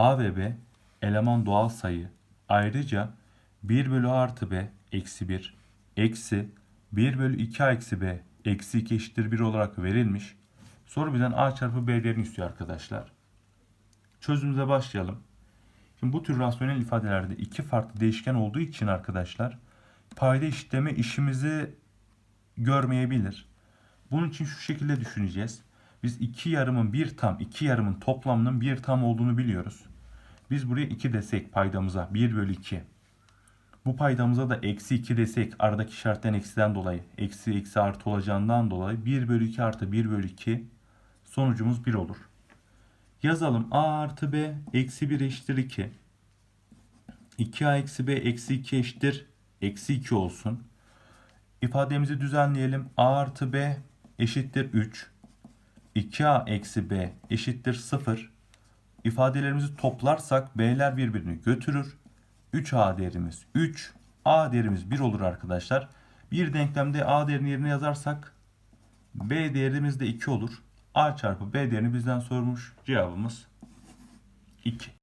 A ve B eleman doğal sayı. Ayrıca 1 bölü A artı B eksi 1 eksi 1 bölü 2A eksi B eksi 2 eşittir 1 olarak verilmiş. Soru bizden A çarpı B değerini istiyor arkadaşlar. Çözümümüze başlayalım. Şimdi bu tür rasyonel ifadelerde iki farklı değişken olduğu için arkadaşlar payda eşitleme işimizi görmeyebilir. Bunun için şu şekilde düşüneceğiz. Biz iki yarımın bir tam, iki yarımın toplamının bir tam olduğunu biliyoruz. Biz buraya 2 desek paydamıza 1 bölü 2. Bu paydamıza da eksi 2 desek aradaki işaretten eksiden dolayı eksi eksi artı olacağından dolayı 1 bölü 2 artı 1 bölü 2 sonucumuz 1 olur. Yazalım a artı b eksi 1 eşittir 2. 2a eksi b eksi 2 eşittir eksi 2 olsun. İfademizi düzenleyelim. a artı b eşittir 3. 2a eksi b eşittir 0. İfadelerimizi toplarsak b'ler birbirini götürür. 3a değerimiz 3. a değerimiz 1 olur arkadaşlar. Bir denklemde a değerini yerine yazarsak b değerimiz de 2 olur. a çarpı b değerini bizden sormuş. Cevabımız 2.